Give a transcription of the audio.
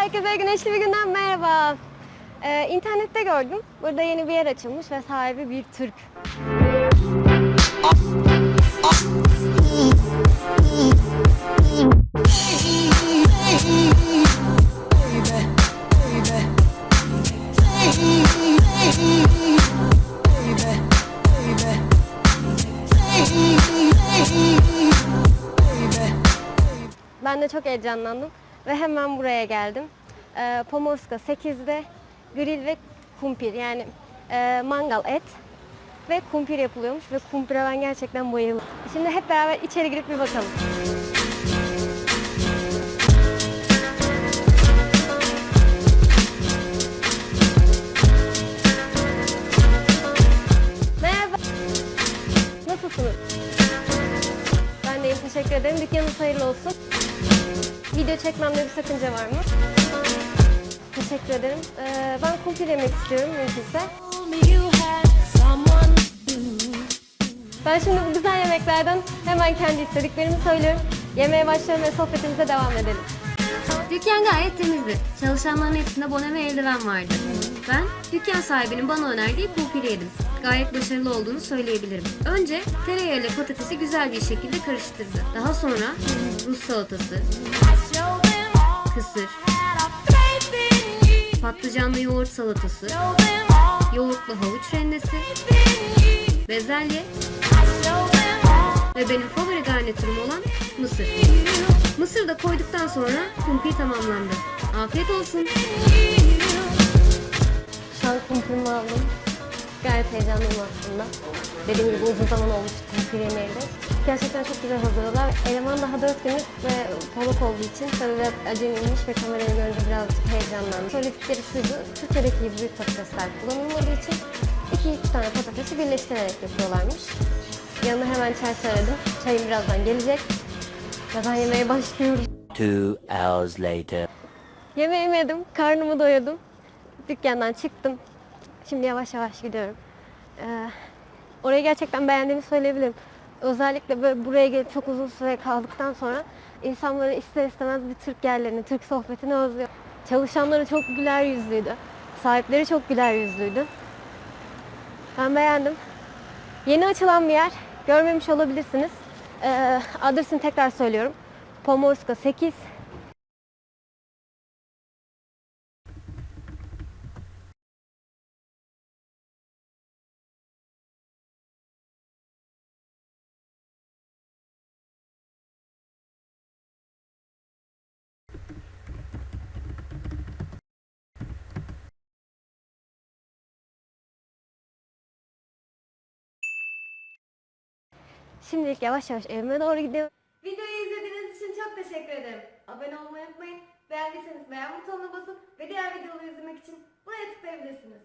Herkese güneşli bir günden merhaba. Ee, internette gördüm. Burada yeni bir yer açılmış ve sahibi bir Türk. Ben de çok heyecanlandım ve hemen buraya geldim. Ee, Pomorska 8'de grill ve kumpir yani e, mangal et ve kumpir yapılıyormuş ve kumpire ben gerçekten bayıldım. Şimdi hep beraber içeri girip bir bakalım. Merhaba. Nasılsınız? Ben de teşekkür ederim. Dükkanınız hayırlı olsun. Video çekmemde bir sakınca var mı? Teşekkür ederim. Ee, ben kumpir yemek istiyorum mümkünse. Ben şimdi bu güzel yemeklerden hemen kendi istediklerimi söylüyorum. Yemeğe başlayalım ve sohbetimize devam edelim. Dükkan gayet temizdi. Çalışanların hepsinde bone ve eldiven vardı. Ben dükkan sahibinin bana önerdiği kumpiri yedim. Gayet başarılı olduğunu söyleyebilirim. Önce tereyağı ile patatesi güzel bir şekilde karıştırdı. Daha sonra Rus salatası, kısır, patlıcanlı yoğurt salatası, yoğurtlu havuç rendesi, bezelye ve benim favori garnitürüm olan mısır. Mısır da koyduktan sonra kumpir tamamlandı. Afiyet olsun. Şu an kumpirimi aldım. Gayet heyecanlıyım aslında. Dediğim gibi uzun zaman olmuş kumpir yemeğinde. Gerçekten çok güzel hazırladılar. Eleman daha 4 günlük ve poluk olduğu için tabii biraz acemiymiş ve kamerayı görünce birazcık heyecanlandım. Söyledikleri şuydu, Türkiye'deki gibi büyük patatesler kullanılmadığı için iki, iki tane patatesi birleştirerek yapıyorlarmış. Yanına hemen çay söyledim. Çayım birazdan gelecek. Ve ben yemeğe başlıyorum. Two hours later. Yemeğimi yedim, karnımı doyurdum. Dükkandan çıktım. Şimdi yavaş yavaş gidiyorum. Ee, orayı gerçekten beğendiğimi söyleyebilirim. Özellikle böyle buraya gelip çok uzun süre kaldıktan sonra insan böyle ister istemez bir Türk yerlerini, Türk sohbetini özlüyor. Çalışanları çok güler yüzlüydü. Sahipleri çok güler yüzlüydü. Ben beğendim. Yeni açılan bir yer. Görmemiş olabilirsiniz. Ee, adresini tekrar söylüyorum. Pomorska 8 Şimdilik yavaş yavaş evime doğru gidiyorum. Videoyu izlediğiniz için çok teşekkür ederim. Abone olmayı unutmayın. Beğendiyseniz beğen butonuna basın ve diğer videoları izlemek için buraya tıklayabilirsiniz.